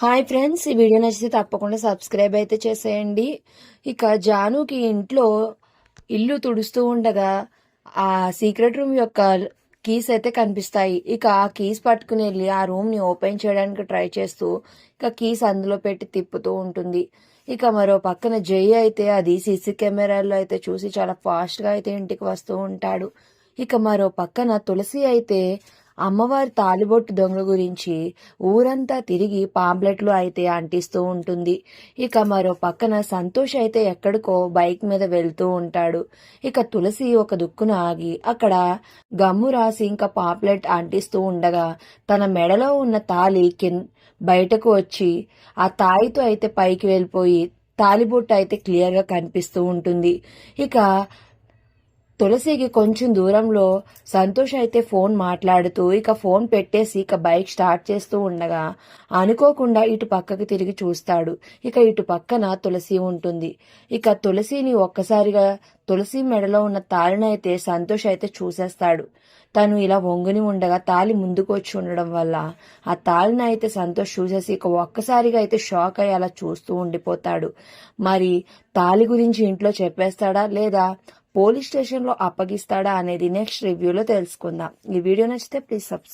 Hi friends ఈ video నచ్చితే తప్పకుండా సబ్స్క్రైబ్ అయితే చేసేయండి. ఇక జానుకి ఇంట్లో ఇల్లు తుడుస్తూ ఉండగా ఆ సీక్రెట్ రూమ్ యొక్క కీస్ అయితే కనిపిస్తాయి. ఇక ఆ కీస్ పట్టుకుని వెళ్ళి ఆ రూమ్ని ఓపెన్ చేయడానికి ట్రై చేస్తూ ఇక కీస్ అందులో పెట్టి తిప్పుతూ ఉంటుంది. ఇక మరో పక్కన జై అయితే అది సీసీ కెమెరాల్లో అయితే చూసి చాలా ఫాస్ట్గా అయితే ఇంటికి వస్తూ ఉంటాడు. ఇక మరో పక్కన తులసి అయితే అమ్మవారి తాలిబొట్టు దొంగ గురించి ఊరంతా తిరిగి పాంప్లెట్లు అయితే అంటిస్తూ ఉంటుంది. ఇక మరో పక్కన సంతోష్ అయితే ఎక్కడికో బైక్ మీద వెళ్తూ ఉంటాడు. ఇక తులసి ఒక దుక్కున ఆగి అక్కడ గమ్ము రాసి ఇంకా పాంప్లెట్ అంటిస్తూ ఉండగా తన మెడలో ఉన్న తాలి కిన్ బయటకు వచ్చి ఆ తాయితో అయితే పైకి వెళ్ళిపోయి తాలిబొట్టు అయితే క్లియర్గా కనిపిస్తూ ఉంటుంది. ఇక తులసికి కొంచెం దూరంలో సంతోష్ అయితే ఫోన్ మాట్లాడుతూ ఇక ఫోన్ పెట్టేసి ఇక బైక్ స్టార్ట్ చేస్తూ ఉండగా అనుకోకుండా ఇటు పక్కకి తిరిగి చూస్తాడు. ఇక ఇటు పక్కన తులసి ఉంటుంది. ఇక తులసిని ఒక్కసారిగా తులసి మెడలో ఉన్న తాళినైతే సంతోష్ అయితే చూసేస్తాడు. తను ఇలా వంగుని ఉండగా తాలి ముందుకు వచ్చి ఉండడం వల్ల ఆ తాళిని అయితే సంతోష్ చూసేసి ఇక ఒక్కసారిగా అయితే షాక్ అయ్యి అలా చూస్తూ ఉండిపోతాడు. మరి తాలి గురించి ఇంట్లో చెప్పేస్తాడా లేదా పోలీస్ స్టేషన్లో అప్పగిస్తాడా అనేది నెక్స్ట్ రివ్యూలో తెలుసుకుందాం. ఈ వీడియో నచ్చితే ప్లీజ్ సబ్స్క్రైబ్